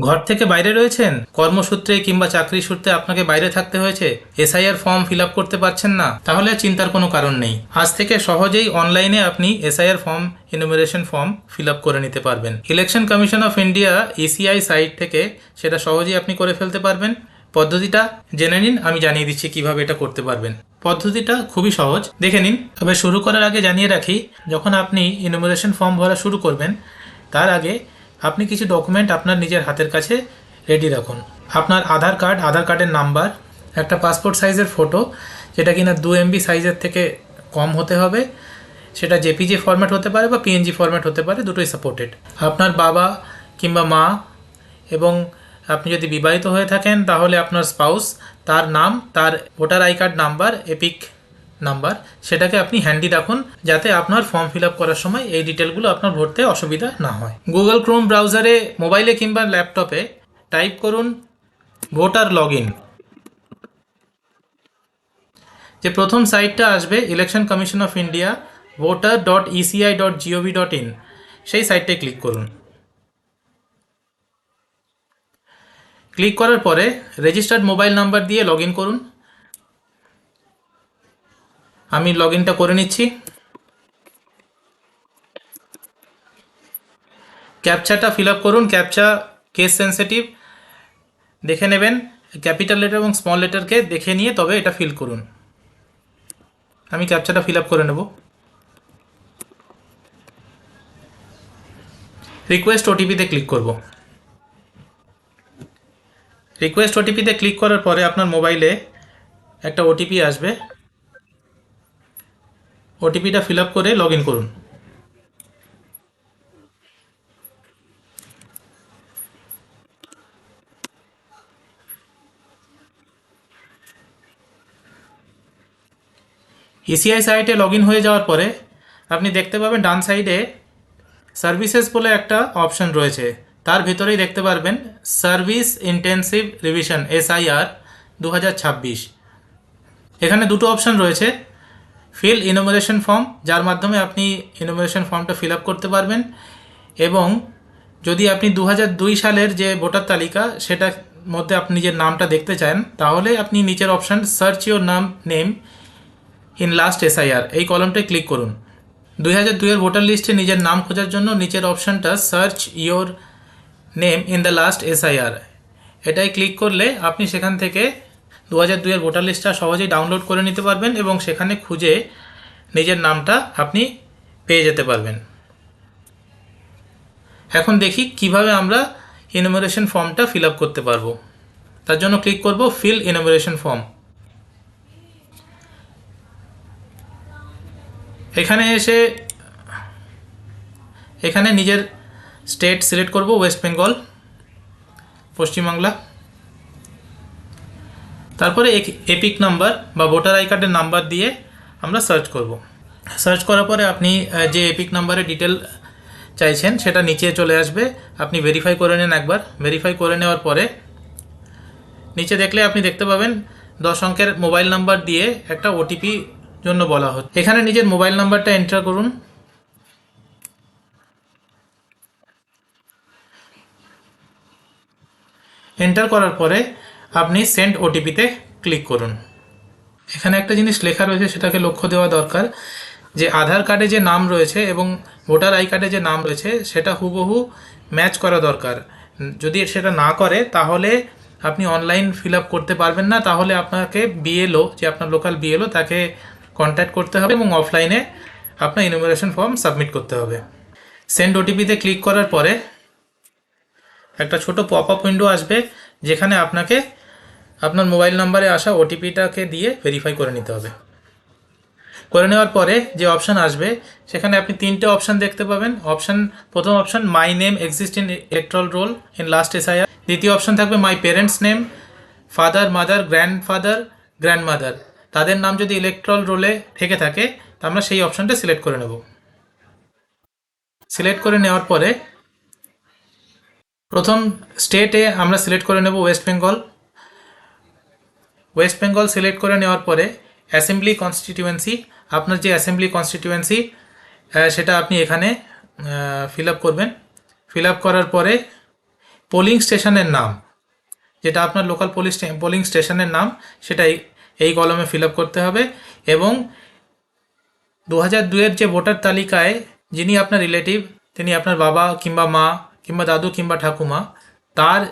ঘর থেকে বাইরে রয়েছেন? কর্মসূত্রে কিংবা চাকরি সূত্রে আপনাকে বাইরে থাকতে হয়েছে? এসআইআর ফর্ম ফিল আপ করতে পারছেন না? তাহলে চিন্তার কোনো কারণ নেই। আজ থেকে সহজেই অনলাইনে আপনি SIR form enumeration form fill up করে নিতে পারবেন। Election commission of India ECI site থেকে সেটা সহজেই আপনি করে ফেলতে পারবেন। পদ্ধতিটা জেনে নিন, আমি জানিয়ে দিচ্ছি কীভাবে এটা করতে পারবেন। পদ্ধতিটা খুবই সহজ। দেখে নিন। তবে শুরু করার আগে জানিয়ে রাখি, যখন আপনি ইনুমারেশন ফর্ম ভরা শুরু করবেন, তার আগে আপনি কিছু ডকুমেন্ট আপনার নিজের হাতের কাছে রেডি রাখুন। আপনার আধার কার্ড আধার কার্ডের নাম্বার একটা পাসপোর্ট সাইজের ফটো যেটা কিনা দু এমবি সাইজের থেকে কম হতে হবে। সেটা জেপিজি ফরম্যাট হতে পারে বা পিএনজি ফরম্যাট হতে পারে, দুটোই সাপোর্টেড আপনার বাবা কিংবা মা এবং আপনি যদি বিবাহিত হয়ে থাকেন, তাহলে আপনার স্পাউস তার নাম, তার voter I card number EPIC number, সেটাকে আপনি হ্যান্ডি রাখুন যাতে আপনার ফর্ম ফিল আপ করার সময় এই ডিটেলগুলো আপনার ভরতে অসুবিধা না হয়। গুগল ক্রোম ব্রাউজারে মোবাইলে কিংবা ল্যাপটপে টাইপ করুন ভোটার লগ ইন যে প্রথম সাইটটা আসবে election commission of India voter dot ECI dot G O V dot সাইটটায় click করুন। ক্লিক করার পরে রেজিস্টার্ড মোবাইল নাম্বার দিয়ে লগ করুন। আমি লগ ইনটা করে নিচ্ছি। ক্যাপচাটা ফিল আপ করুন ক্যাপচা কেস সেন্সিটিভ দেখে নেবেন ক্যাপিটাল লেটার এবং স্মল লেটারকে দেখে নিয়ে তবে এটা ফিল করুন। আমি ক্যাপচাটা ফিল আপ করে নেব। রিকোয়েস্ট ওটিপিতে ক্লিক করব। রিকোয়েস্ট ওটিপিতে ক্লিক করার পরে আপনার মোবাইলে একটা ওটিপি আসবে। ওটিপিটা ফিল আপ করে লগ করুন। ইসিআই সাইটে লগ হয়ে যাওয়ার পরে আপনি দেখতে পাবেন ডান সাইডে সার্ভিসেস বলে একটা অপশন রয়েছে। তার ভিতরেই দেখতে পারবেন সার্ভিস ইন্টেন্সিভ রিভিশন এসআইআর দু হাজার ছাব্বিশ। এখানে দুটো অপশন রয়েছে। ফিল ইনোমিনেশন ফর্ম যার মাধ্যমে আপনি ইনোমিনেশন ফর্মটা ফিল আপ করতে পারবেন। এবং যদি আপনি দু হাজার দুই সালের যে ভোটার তালিকা, সেটার মধ্যে আপনি নিজের নামটা দেখতে চান, তাহলে আপনি নিচের অপশান সার্চ ইউর নাম নেম ইন লাস্ট এসআইআর এই কলমটায় ক্লিক করুন। দুই হাজার দুইয়ের ভোটার লিস্টে নিজের নাম খোঁজার জন্য নিচের অপশানটা search your name in the last SIR এটাই ক্লিক করলে আপনি সেখান থেকে দু হাজার দুইয়ের ভোটার লিস্টটা সহজেই ডাউনলোড করে নিতে পারবেন এবং সেখানে খুঁজে নিজের নামটা আপনি পেয়ে যেতে পারবেন। এখন দেখি কীভাবে আমরা ইনোমিনেশন ফর্মটা ফিল আপ করতে পারব। তার জন্য ক্লিক করব ফিল ইনোমিনেশন ফর্ম এখানে এসে, এখানে নিজের স্টেট সিলেক্ট করব ওয়েস্ট বেঙ্গল পশ্চিমবাংলা। তারপরে এপিক নাম্বার বা ভোটার আই কার্ডের নাম্বার দিয়ে আমরা সার্চ করব। সার্চ করার পরে আপনি যে এপিক নাম্বারে ডিটেল চাইছেন, সেটা নিচে চলে আসবে। আপনি ভেরিফাই করে নেন একবার। ভেরিফাই করে নেওয়ার পরে নিচে দেখলে আপনি দেখতে পাবেন দশ অঙ্কের মোবাইল নাম্বার দিয়ে একটা ওটিপি জন্য বলা হচ্ছে। এখানে নিজের মোবাইল নাম্বারটা এন্টার করুন। এন্টার করার পরে আপনি সেন্ড ওটিপিতে ক্লিক করুন। এখানে একটা জিনিস লেখা রয়েছে, সেটাকে লক্ষ্য দেওয়া দরকার যে আধার কার্ডে যে নাম রয়েছে এবং ভোটার আই কার্ডে যে নাম রয়েছে, সেটা হুবহু ম্যাচ করা দরকার। যদি সেটা না করে, তাহলে আপনি অনলাইন ফিল আপ করতে পারবেন না। তাহলে আপনাকে বিএলও যে আপনার লোকাল বিএলও তাকে কন্ট্যাক্ট করতে হবে এবং অফলাইনে আপনার ইনোমিনেশন ফর্ম সাবমিট করতে হবে। সেন্ড ওটিপিতে ক্লিক করার পরে একটা ছোট পপ আপ উইন্ডো আসবে। যেখানে আপনাকে আপনার মোবাইল নাম্বারে আসা ওটিপিটাকে দিয়ে ভেরিফাই করে নিতে হবে। করে নেওয়ার পরে যে অপশান আসবে, সেখানে আপনি তিনটে অপশান দেখতে পাবেন। অপশান প্রথম option my name exist in electoral roll in last SIR দ্বিতীয় অপশান থাকবে my parents name father mother grandfather grandmother তাদের নাম যদি ইলেকট্রাল রোলে থেকে থাকে, তা আমরা সেই অপশানটা সিলেক্ট করে নেব। সিলেক্ট করে নেওয়ার পরে প্রথম স্টেটে আমরা সিলেক্ট করে নেব West Bengal West Bengal select করে নেওয়ার পরে অ্যাসেম্বলি কনস্টিটিউয়েন্সি আপনার যে অ্যাসেম্বলি কনস্টিটিউয়েন্সি সেটা আপনি এখানে ফিল আপ করবেন। ফিল আপ করার পরে পোলিং স্টেশনের নাম, যেটা আপনার লোকাল পুলিশ পোলিং স্টেশনের নাম সেটাই এই কলমে ফিল আপ করতে হবে এবং দু হাজার দুয়ের যে ভোটার তালিকায় যিনি আপনার রিলেটিভ তিনি আপনার বাবা কিংবা মা কিংবা দাদু কিংবা ঠাকুমা, তার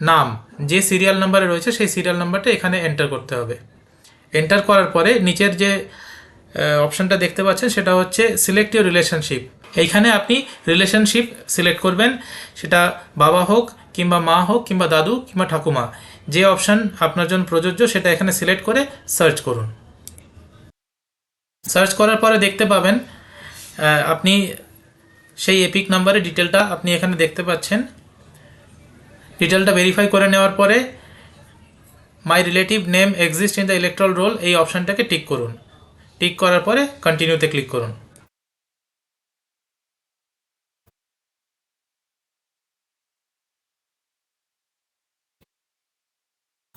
নাম, যে সিরিয়াল নাম্বারে রয়েছে সেই সিরিয়াল নাম্বারটা এখানে এন্টার করতে হবে। এন্টার করার পরে নিচের যে অপশানটা দেখতে পাচ্ছেন সেটা হচ্ছে সিলেক্ট ইউর রিলেশনশিপ এইখানে আপনি রিলেশনশিপ সিলেক্ট করবেন, সেটা বাবা হোক কিংবা মা হোক কিংবা দাদু কিংবা ঠাকুমা, যে অপশান আপনার জন্য প্রযোজ্য সেটা এখানে সিলেক্ট করে সার্চ করুন। সার্চ করার পরে দেখতে পাবেন আপনি সেই এপিক নাম্বারের ডিটেলটা আপনি এখানে দেখতে পাচ্ছেন। ডিটেলটা ভেরিফাই করে নেওয়ার পরে my relative name exist in the electoral roll এই অপশানটাকে টিক করুন। টিক করার পরে কন্টিনিউতে ক্লিক করুন।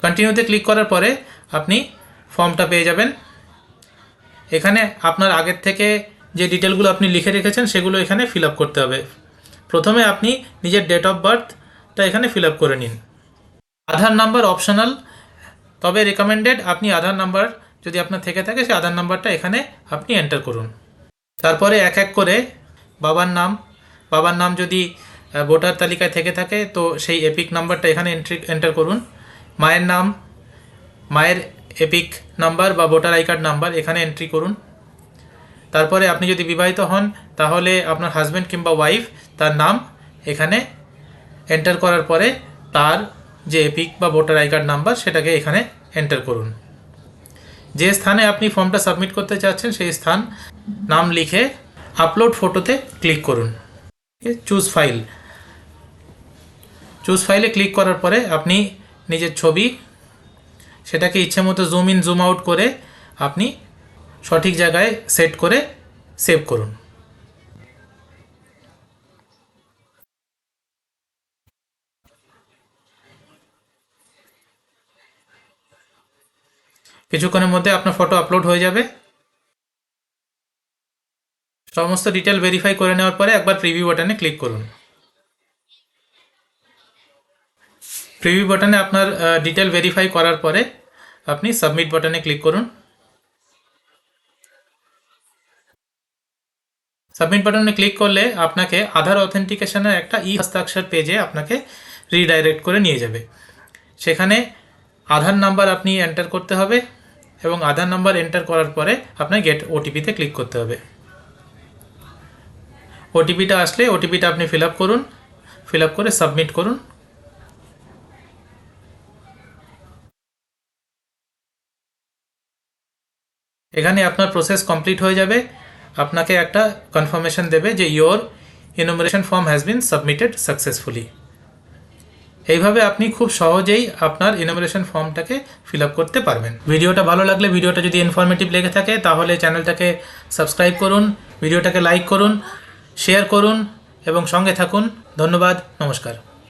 কন্টিনিউতে ক্লিক করার পরে আপনি ফর্মটা পেয়ে যাবেন। এখানে আপনার আগের থেকে যে ডিটেলগুলো আপনি লিখে রেখেছেন সেগুলো এখানে ফিল করতে হবে। প্রথমে আপনি নিজের ডেট অফ বার্থটা এখানে ফিল করে নিন। আধার নাম্বার অপশনাল তবে রেকমেন্ডেড আপনি আধার নাম্বার যদি আপনার থেকে থাকে, সেই আধার নাম্বারটা এখানে আপনি এন্টার করুন। তারপরে এক এক করে বাবার নাম বাবার নাম যদি ভোটার তালিকায় থেকে থাকে, তো সেই এপিক নাম্বারটা এখানে এন্ট্রি এন্টার করুন। মায়ের নাম, মায়ের এপিক নাম্বার বা ভোটার আই কার্ড নাম্বার এখানে এন্ট্রি করুন। তারপরে আপনি যদি বিবাহিত হন, তাহলে আপনার হাজব্যান্ড কিংবা ওয়াইফ তার নাম এখানে এন্টার করার পরে তার যে এপিক বা ভোটার আই কার্ড নাম্বার সেটাকে এখানে এন্টার করুন। যে স্থানে আপনি ফর্মটা সাবমিট করতে চাচ্ছেন, সেই স্থান নাম লিখে আপলোড ফটোতে ক্লিক করুন। চুজ ফাইল চুজ ফাইলে ক্লিক করার পরে আপনি নিজের ছবি, সেটাকে ইচ্ছে মতো জুম ইন জুম আউট করে আপনি সঠিক জায়গায় সেট করে সেভ করুন। কিছুক্ষণের মধ্যে আপনার ফটো আপলোড হয়ে যাবে। সমস্ত ডিটেল ভেরিফাই করে নেওয়ার পরে একবার প্রিভিউ বাটনে ক্লিক করুন। প্রিভিউ বাটনে আপনার ডিটেল ভেরিফাই করার পরে আপনি সাবমিট বাটনে ক্লিক করুন। সাবমিট বাটনে ক্লিক করলে আপনাকে আধার অথেন্টিকেশনের একটা ই হস্তাক্ষর পেজে আপনাকে রিডাইরেক্ট করে নিয়ে যাবে। সেখানে আধার নাম্বার আপনি এন্টার করতে হবে এবং আধার নাম্বার এন্টার করার পরে আপনার গেট ওটিপিতে ক্লিক করতে হবে। ওটিপিটা আসলে ওটিপিটা আপনি ফিল আপ করুন ফিল আপ করে সাবমিট করুন। এখানে আপনার প্রসেস কমপ্লিট হয়ে যাবে। আপনাকে একটা কনফার্মেশন দেবে যে your enumeration form has been submitted successfully এইভাবে আপনি খুব সহজেই আপনার ইনোমিনেশন ফর্মটাকে ফিল আপ করতে পারবেন। ভিডিওটা ভালো লাগলে ভিডিওটা যদি ইনফরমেটিভ লেগে থাকে, তাহলে চ্যানেলটাকে সাবস্ক্রাইব করুন, ভিডিওটাকে লাইক করুন শেয়ার করুন, এবং সঙ্গে থাকুন। ধন্যবাদ, নমস্কার।